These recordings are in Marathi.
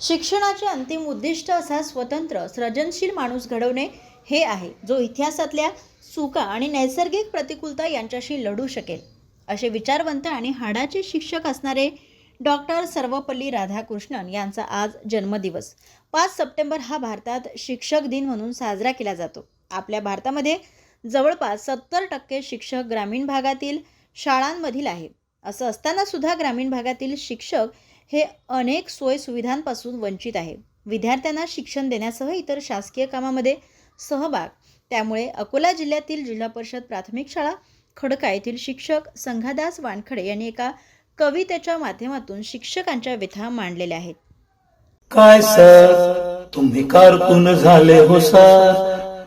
शिक्षणाचे अंतिम उद्दिष्ट असा स्वतंत्र सृजनशील माणूस घडवणे हे आहे जो इतिहासातल्या चुका आणि नैसर्गिक प्रतिकूलता यांच्याशी लढू शकेल. असे विचारवंत आणि हाडाचे शिक्षक असणारे डॉक्टर सर्वपल्ली राधाकृष्णन यांचा आज जन्मदिवस. पाच सप्टेंबर हा भारतात शिक्षक दिन म्हणून साजरा केला जातो. आपल्या भारतामध्ये जवळपास सत्तर टक्के शिक्षक ग्रामीण भागातील शाळांमधील आहे असं असताना सुद्धा ग्रामीण भागातील शिक्षक हे अनेक सोयसुविधांपासून वंचित आहे. विद्यार्थ्यांना शिक्षण देण्यासह इतर शासकीय कामामध्ये सहभाग. त्यामुळे अकोला जिल्ह्यातील जिल्हा परिषद प्राथमिक शाळा खडका येथील शिक्षक संघादास वानखडे यांनी एका कवितेच्या माध्यमातून शिक्षकांच्या व्यथा मांडलेल्या आहेत. काय सर तुम्ही कारकून झाले हो सर.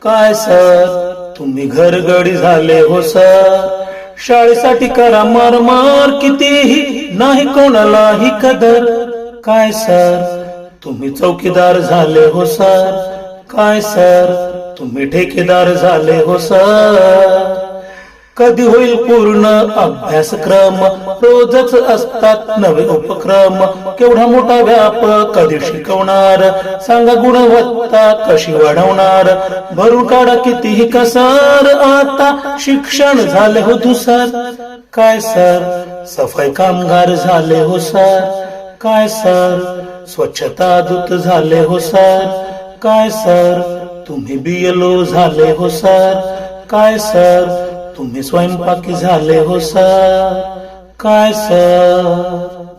काय सर तुम्ही घरगडी झाले हो सर. शाळेसाठी करा मरमार कितीही नाही कोणालाही कदर. काय सर? तुम्ही चौकीदार झाले हो सर. काय सर? तुम्ही ठेकेदार झाले हो सर. कधी होईल पूर्ण अभ्यासक्रम? रोजच असतात नवे उपक्रम. केवढा मोठा व्याप कधी शिकवणार? सांगा गुणवत्ता कशी वाढवणार? भरून काढा कितीही कसर. आता शिक्षण झाले हो दुसर काय सर? सफाई कामगार झाले हो सर. काय सर? स्वच्छता दूत झाले हो सर. काय सर? तुम्ही बीएलओ झाले हो सर. काय सर? तुम्ही स्वयंपाकी झाले हो सर. काय सर?